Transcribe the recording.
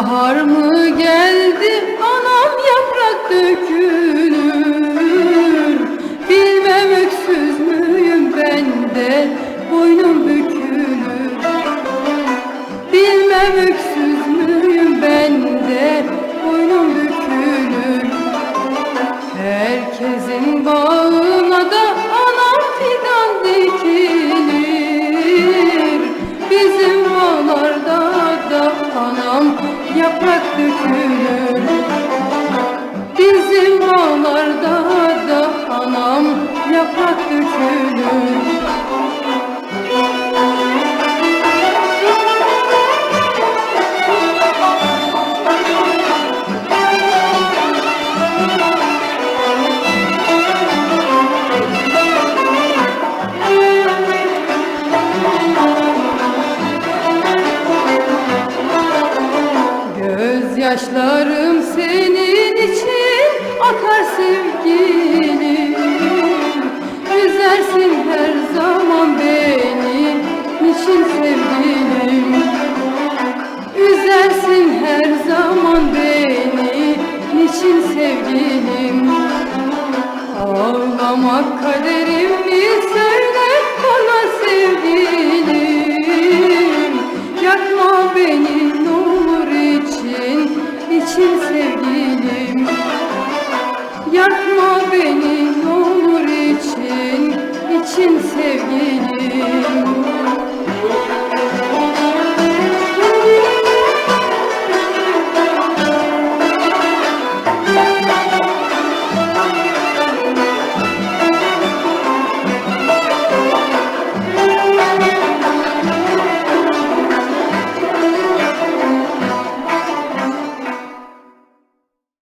Bahar mı geldi? Anam yaprak dökülür. Bilmem öksüz müyüm ben de boynum bükülür. Bilmem öksüz müyüm ben de boynum bükülür. Herkesin bağ Yaşlarım senin için akar sevgilim. Üzersin her zaman beni niçin sevgilim. Üzersin her zaman beni niçin sevgilim. Ağlamak kaderim mi söyle bana sevgilim. beni nur için, için sevgili